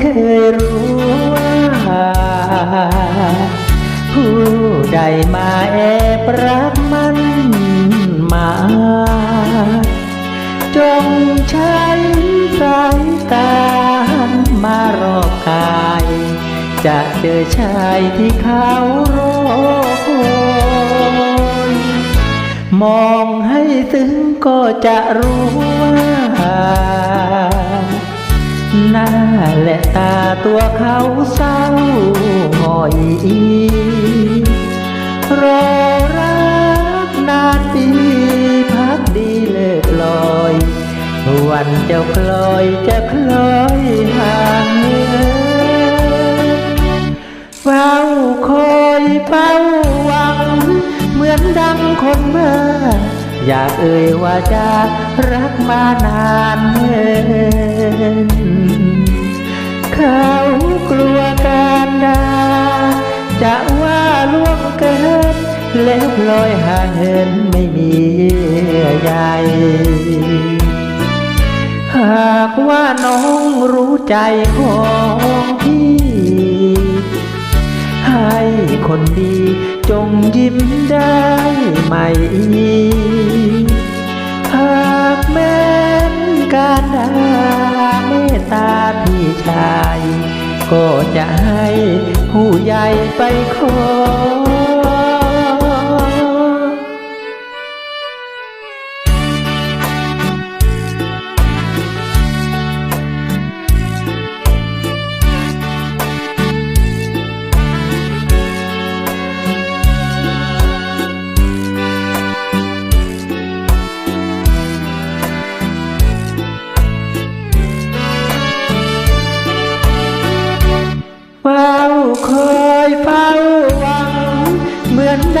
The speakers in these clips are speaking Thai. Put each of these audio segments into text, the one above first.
เคยรู้ว่า ผู้ใดมาแอบรักมันมา จงใช้สายตามารอบกาย จะเจอชายที่เขารอคอยมองให้ถึงก็จะรู้ว่า และตาตัวเขาเศร้าหงอยรอรักนานปีพักดีเลิกลอย วันเจ้าคลอยจะคลอยห่างเหินเฝ้าคอยเฝ้าหวัง เหมือนดังคนเมื่ออยากเอ่ยว่าจะรักมานานเหิน เขากลัวการดาจะว่าล่วงเกิน แล้วลอยห่างเหินไม่มีเยื่อใยหากว่าน้องรู้ใจของพี่ ให้คนดีจงยิ้มได้ไหม หากแม้นการดาเมตตาพี่ชาย ก็จะให้ผู้ใหญ่ไปขอ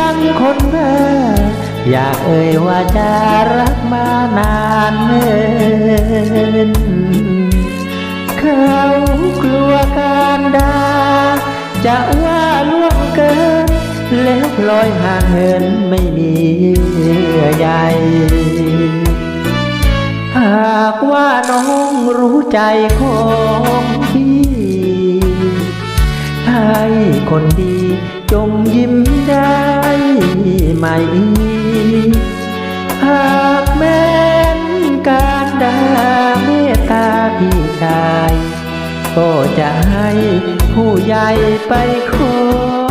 ยังคนเพ้ออยากเอ่ยว่าจะรักมานานเนินเขากลัวการดาจะว่าล่วงเกิน แล้วพลอยห่างเหินไม่มีเยื่อใยหากว่าน้องรู้ใจของพี่ให้คนดีจงยิ้มได้ ไหม หากแม้นการดาเมตตาพี่ชาย ก็จะให้ผู้ใหญ่ไปขอ